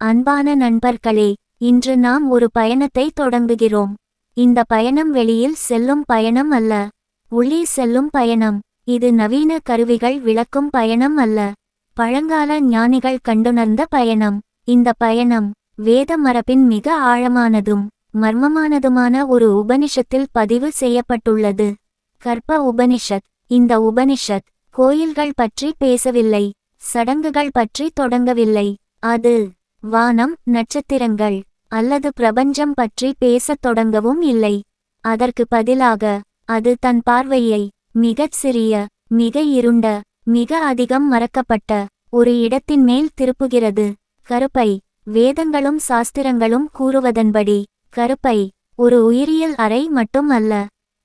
அன்பான நண்பர்களே இன்று நாம் ஒரு பயணத்தை தொடங்குகிறோம். இந்த பயணம் வெளியில் செல்லும் பயணம் அல்ல. உள்ளே செல்லும் பயணம். இது நவீன கருவிகள் விளக்கும் பயணம் அல்ல. பழங்கால ஞானிகள் கண்டுணர்ந்த பயணம். இந்த பயணம் வேத மரபின் மிக ஆழமானதும் மர்மமானதுமான ஒரு உபனிஷத்தில் பதிவு செய்யப்பட்டுள்ளது. கர்ப்ப உபனிஷத். இந்த உபனிஷத் கோயில்கள் பற்றி பேசவில்லை சடங்குகள் பற்றி தொடங்கவில்லை. அது வானம் நட்சத்திரங்கள் அல்லது பிரபஞ்சம் பற்றி பேசத் தொடங்கவும் இல்லை. அதற்கு பதிலாக அது தன் பார்வையை மிகச் சிறிய மிக இருண்ட மிக அதிகம் மறக்கப்பட்ட ஒரு இடத்தின் மேல் திருப்புகிறது. கருப்பை வேதங்களும் சாஸ்திரங்களும் கூறுவதன்படி கருப்பை ஒரு உயிரியல் அறை மட்டும் அல்ல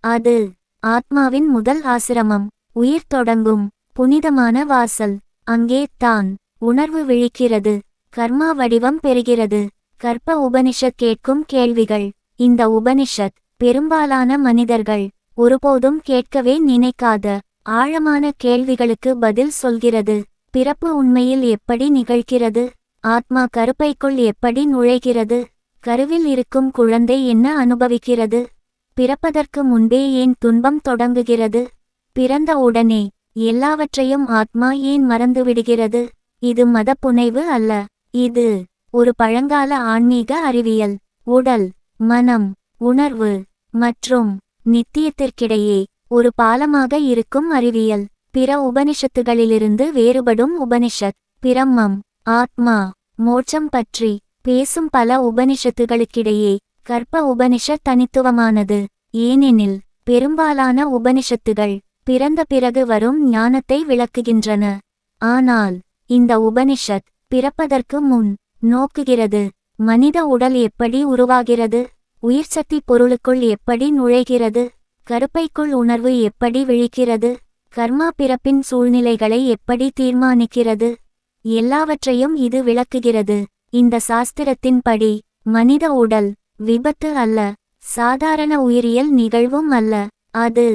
அது ஆத்மாவின் முதல் ஆசிரமம். உயிர் தொடங்கும் புனிதமான வாசல் அங்கே தான் உணர்வு விழிக்கிறது. கர்மா வடிவம் பெறுகிறது. கர்ப்ப உபனிஷத் கேட்கும் கேள்விகள். இந்த உபனிஷத் பெரும்பாலான மனிதர்கள் ஒருபோதும் கேட்கவே நினைக்காத ஆழமான கேள்விகளுக்கு பதில் சொல்கிறது. பிறப்பு உண்மையில் எப்படி நிகழ்கிறது? ஆத்மா கருப்பைக்குள் எப்படி நுழைகிறது? கருவில் இருக்கும் குழந்தை என்ன அனுபவிக்கிறது? பிறப்பதற்கு முன்பே ஏன் துன்பம் தொடங்குகிறது? பிறந்த உடனே எல்லாவற்றையும் ஆத்மா ஏன் மறந்துவிடுகிறது? இது மத புனைவு அல்ல. இது ஒரு பழங்கால ஆன்மீக அறிவியல். உடல் மனம் உணர்வு மற்றும் நித்தியத்திற்கிடையே ஒரு பாலமாக இருக்கும் அறிவியல். பிற உபனிஷத்துகளிலிருந்து வேறுபடும் உபனிஷத் பிரம்மம் ஆத்மா மோட்சம் பற்றி பேசும் பல உபனிஷத்துகளுக்கிடையே கற்ப உபனிஷத் தனித்துவமானது. ஏனெனில் பெரும்பாலான உபனிஷத்துகள் பிறந்த பிறகு வரும் ஞானத்தை விளக்குகின்றன. ஆனால் இந்த உபனிஷத் பிறப்பதற்கு முன் நோக்குகிறது. மனித உடல் எப்படி உருவாகிறது? உயிர்சக்தி பொருளுக்குள் எப்படி நுழைகிறது? கருப்பைக்குள் உணர்வு எப்படி விழிக்கிறது? கர்மா பிறப்பின் சூழ்நிலைகளை எப்படி தீர்மானிக்கிறது? எல்லாவற்றையும் இது விளக்குகிறது. இந்த சாஸ்திரத்தின்படி மனித உடல் விபத்து அல்ல சாதாரண உயிரியல் நிகழ்வும் அல்ல. அது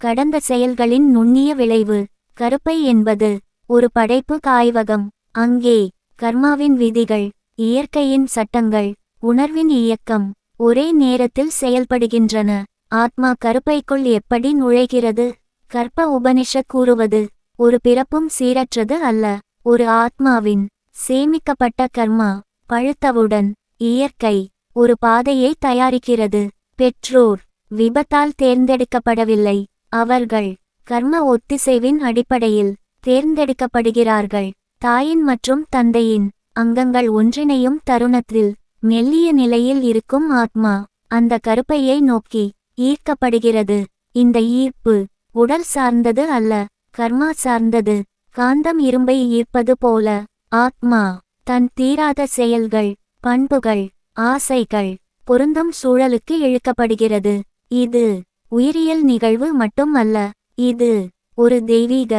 கடந்த செயல்களின் நுண்ணிய விளைவு. கருப்பை என்பது ஒரு படைப்பு காய்வகம். அங்கே கர்மாவின் விதிகள் இயற்கையின் சட்டங்கள் உணர்வின் இயக்கம் ஒரே நேரத்தில் செயல்படுகின்றன. ஆத்மா கருப்பைக்குள் எப்படி நுழைகிறது? கர்ப்ப உபனிஷ கூறுவது ஒரு பிறப்பும் சீரற்றது அல்ல. ஒரு ஆத்மாவின் சேமிக்கப்பட்ட கர்மா பழுத்தவுடன் இயற்கை ஒரு பாதையை தயாரிக்கிறது. பெற்றோர் விபத்தால் தேர்ந்தெடுக்கப்படவில்லை. அவர்கள் கர்ம ஒத்திசைவின் அடிப்படையில் தேர்ந்தெடுக்கப்படுகிறார்கள். தாயின் மற்றும் தந்தையின் அங்கங்கள் ஒன்றிணையும் தருணத்தில் மெல்லிய நிலையில் இருக்கும் ஆத்மா அந்த கருப்பையை நோக்கி ஈர்க்கப்படுகிறது. இந்த ஈர்ப்பு உடல் சார்ந்தது அல்ல கர்மா சார்ந்தது. காந்தம் இரும்பை ஈர்ப்பது போல ஆத்மா தன் தீராத செயல்கள் பண்புகள் ஆசைகள் பொருந்தும் சூழலுக்கு இழுக்கப்படுகிறது. இது உயிரியல் நிகழ்வு மட்டும் அல்ல இது ஒரு தெய்வீக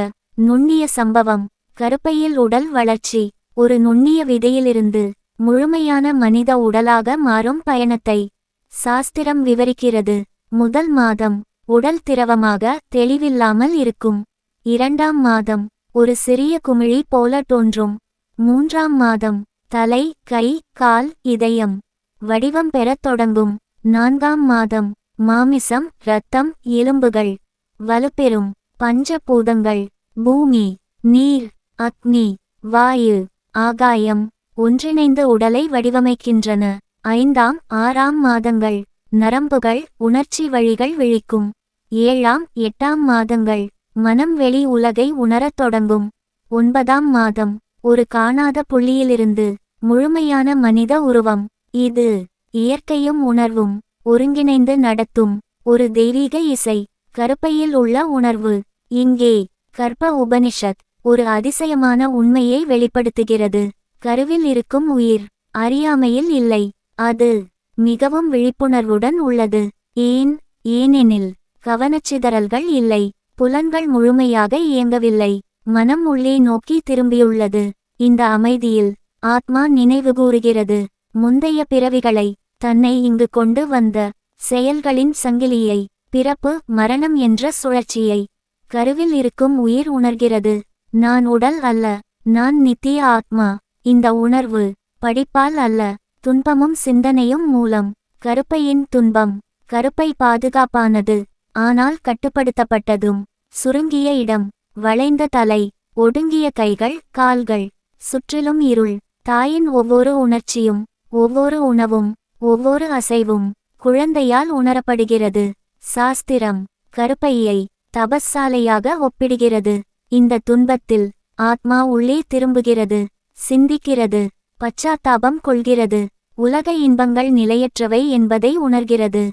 நுண்ணிய சம்பவம். கருப்பையில் உடல் வளர்ச்சி. ஒரு நுண்ணிய விதையிலிருந்து முழுமையான மனித உடலாக மாறும் பயணத்தை சாஸ்திரம் விவரிக்கிறது. முதல் மாதம் உடல் திரவமாக தெளிவில்லாமல் இருக்கும். இரண்டாம் மாதம் ஒரு சிறிய குமிழி போல தோன்றும். மூன்றாம் மாதம் தலை கை கால் இதயம் வடிவம் பெறத் தொடங்கும். நான்காம் மாதம் மாமிசம் இரத்தம் எலும்புகள் வலுப்பெறும். பஞ்சபூதங்கள் பூமி நீர் அக்னி வாயு ஆகாயம் ஒன்றிணைந்து உடலை வடிவமைக்கின்றன. ஐந்தாம் ஆறாம் மாதங்கள். நரம்புகள் உணர்ச்சி வழிகள் விழிக்கும். ஏழாம் எட்டாம் மாதங்கள். மனம் வெளி உலகை உணரத் தொடங்கும். ஒன்பதாம் மாதம். ஒரு காணாத புள்ளியிலிருந்து முழுமையான மனித உருவம். இது இயற்கையும் உணர்வும் ஒருங்கிணைந்து நடத்தும் ஒரு தெய்வீக இசை கருப்பையில் உள்ள உணர்வு. இங்கே கர்ப்ப உபனிஷத் ஒரு அதிசயமான உண்மையை வெளிப்படுத்துகிறது. கருவில் இருக்கும் உயிர் அறியாமையில் இல்லை. அது மிகவும் விழிப்புணர்வுடன் உள்ளது. ஏன்? ஏனெனில் கவனச்சிதறல்கள் இல்லை. புலன்கள் முழுமையாக இயங்கவில்லை. மனம் உள்ளே நோக்கி திரும்பியுள்ளது. இந்த அமைதியில் ஆத்மா நினைவுகூறுகிறது முந்தைய பிறவிகளை தன்னை இங்கு கொண்டு வந்த செயல்களின் சங்கிலியை பிறப்பு மரணம் என்ற சுழற்சியை கருவில் இருக்கும் உயிர் உணர்கிறது. நான் உடல் அல்ல நான் நித்திய ஆத்மா. இந்த உணர்வு படிப்பால் அல்ல துன்பமும் சிந்தனையும் மூலம். கருப்பையின் துன்பம் கருப்பை பாதுகாப்பானது ஆனால் கட்டுப்படுத்தப்பட்டதும். சுருங்கிய இடம் வளைந்த தலை ஒடுங்கிய கைகள் கால்கள். சுற்றிலும் இருள் தாயின் ஒவ்வொரு உணர்ச்சியும் ஒவ்வொரு உணவும் ஒவ்வொரு அசைவும் குழந்தையால் உணரப்படுகிறது. சாஸ்திரம் கருப்பையை தபஸ்சாலையாக ஒப்பிடுகிறது. இந்த துன்பத்தில் ஆத்மா உள்ளே திரும்புகிறது சிந்திக்கிறது பச்சாத்தாபம் கொள்கிறது. உலக இன்பங்கள் நிலையற்றவை என்பதை உணர்கிறது.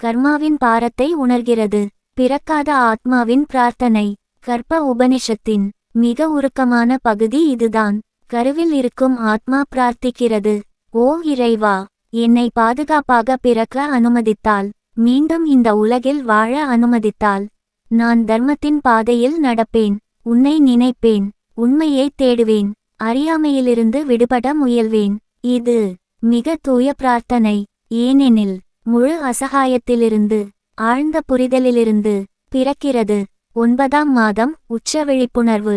கர்மாவின் பாரத்தை உணர்கிறது. பிறக்காத ஆத்மாவின் பிரார்த்தனை. கர்ப்ப உபனிஷத்தின் மிக உருக்கமான பகுதி இதுதான். கருவில் இருக்கும் ஆத்மா பிரார்த்திக்கிறது. ஓ இறைவா என்னை பாதுகாப்பாக பிறக்க அனுமதித்தால் மீண்டும் இந்த உலகில் வாழ அனுமதித்தால் நான் தர்மத்தின் பாதையில் நடப்பேன். உன்னை நினைப்பேன் உண்மையை தேடுவேன் அறியாமையிலிருந்து விடுபட முயல்வேன். இது மிக தூய பிரார்த்தனை. ஏனெனில் முழு அசகாயத்திலிருந்து ஆழ்ந்த புரிதலிலிருந்து பிறக்கிறது. ஒன்பதாம் மாதம் உச்ச விழிப்புணர்வு.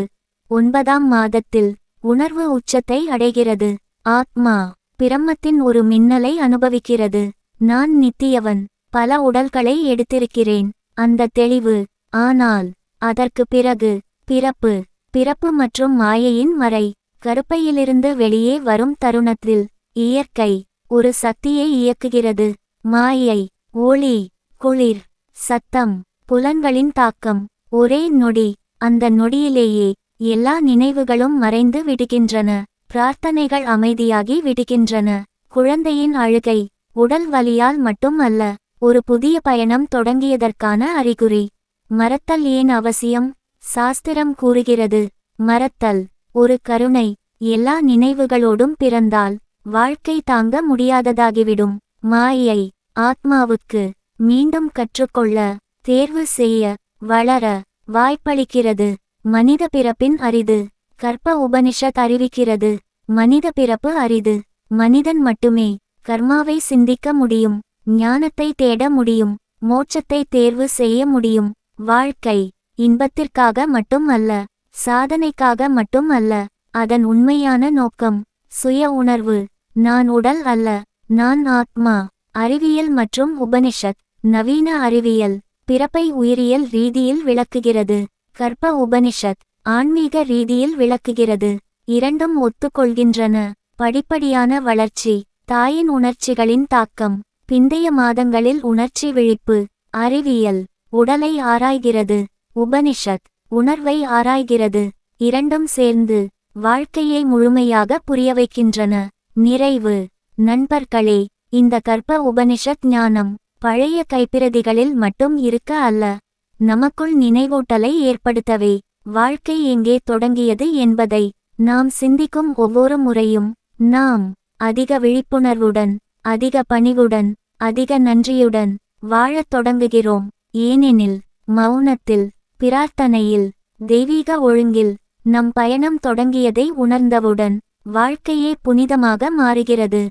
ஒன்பதாம் மாதத்தில் உணர்வு உச்சத்தை அடைகிறது. ஆத்மா பிரம்மத்தின் ஒரு மின்னலை அனுபவிக்கிறது. நான் நித்தியவன் பல உடல்களை எடுத்திருக்கிறேன். அந்த தெளிவு ஆனால் அதற்கு பிறகு பிறப்பு பிறப்பு மற்றும் மாயையின் மறை கருப்பையிலிருந்து வெளியே வரும் தருணத்தில் இயற்கை ஒரு சக்தியை இயக்குகிறது. மாயை ஒளி குளிர் சத்தம் புலன்களின் தாக்கம் ஒரே நொடி அந்த நொடியிலேயே எல்லா நினைவுகளும் மறைந்து விடுகின்றன. பிரார்த்தனைகள் அமைதியாகி விடுகின்றன. குழந்தையின் அழுகை உடல் வலியால் மட்டும் அல்ல ஒரு புதிய பயணம் தொடங்கியதற்கான அறிகுறி. மறத்தல் ஏன் அவசியம்? சாஸ்திரம் கூறுகிறது மறத்தல் ஒரு கருணை எல்லா நினைவுகளோடும் பிறந்தால் வாழ்க்கை தாங்க முடியாததாகிவிடும். மாயை ஆத்மாவுக்கு மீண்டும் கற்றுக்கொள்ள தேர்வு செய்ய வளர வாய்ப்பளிக்கிறது. மனித பிறப்பின் அரிது கற்ப உபனிஷத் அறிவிக்கிறது. மனித பிறப்பு அரிது மனிதன் மட்டுமே கர்மாவை சிந்திக்க முடியும் ஞானத்தை தேட முடியும் மோட்சத்தை தேர்வு செய்ய முடியும். வாழ்க்கை இன்பத்திற்காக மட்டும் அல்ல சாதனைக்காக மட்டும் அல்ல அதன் உண்மையான நோக்கம் சுய உணர்வு நான் உடல் அல்ல நான் ஆத்மா அறிவியல் மற்றும் உபனிஷத் நவீன அறிவியல் பிறப்பை உயிரியல் ரீதியில் விளக்குகிறது கற்ப உபனிஷத் ஆன்மீக ரீதியில் விளக்குகிறது இரண்டும் ஒத்துக்கொள்கின்றன படிப்படியான வளர்ச்சி தாயின் உணர்ச்சிகளின் தாக்கம் பிந்தைய மாதங்களில் உணர்ச்சி விழிப்பு அறிவியல் உடலை ஆராய்கிறது. உபனிஷத் உணர்வை ஆராய்கிறது. இரண்டும் சேர்ந்து வாழ்க்கையை முழுமையாக புரிய வைக்கின்றன நிறைவு. நண்பர்களே இந்த கற்ப உபனிஷத் ஞானம் பழைய கைப்பிரதிகளில் மட்டும் இருக்க அல்ல. நமக்குள் நினைவூட்டலை ஏற்படுத்தவே வாழ்க்கை எங்கே தொடங்கியது என்பதை நாம் சிந்திக்கும் ஒவ்வொரு முறையும் நாம் அதிக விழிப்புணர்வுடன் அதிக பணிவுடன் அதிக நன்றியுடன் வாழத் தொடங்குகிறோம். ஏனெனில் மௌனத்தில் பிரார்த்தனையில் தெய்வீக ஒழுங்கில் நம் பயணம் தொடங்கியதை உணர்ந்தவுடன் வாழ்க்கையே புனிதமாக மாறுகிறது.